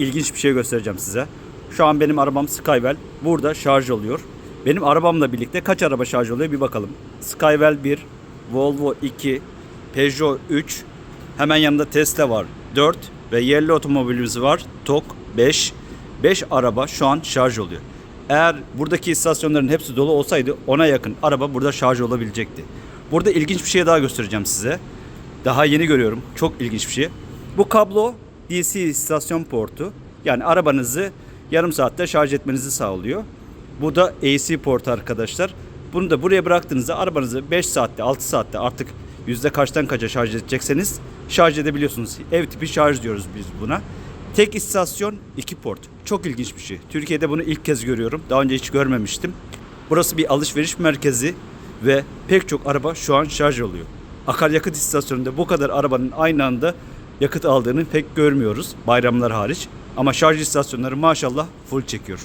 ilginç bir şey göstereceğim size. Şu an benim arabam Skywell. Burada şarj oluyor. Benim arabamla birlikte kaç araba şarj oluyor bir bakalım. Skywell 1, Volvo 2, Peugeot 3, hemen yanında Tesla var 4 ve yerli otomobilimiz var TOK 5. 5 araba şu an şarj oluyor. Eğer buradaki istasyonların hepsi dolu olsaydı ona yakın araba burada şarj olabilecekti. Burada ilginç bir şey daha göstereceğim size. Daha yeni görüyorum. Çok ilginç bir şey. Bu kablo DC istasyon portu. Yani arabanızı yarım saatte şarj etmenizi sağlıyor. Bu da AC port arkadaşlar. Bunu da buraya bıraktığınızda arabanızı 5 saatte 6 saatte artık yüzde kaçtan kaça şarj edecekseniz şarj edebiliyorsunuz. Ev tipi şarj diyoruz biz buna. Tek istasyon iki port. Çok ilginç bir şey. Türkiye'de bunu ilk kez görüyorum. Daha önce hiç görmemiştim. Burası bir alışveriş merkezi ve pek çok araba şu an şarj oluyor. Akaryakıt istasyonunda bu kadar arabanın aynı anda yakıt aldığını pek görmüyoruz bayramlar hariç. Ama şarj istasyonları maşallah full çekiyor.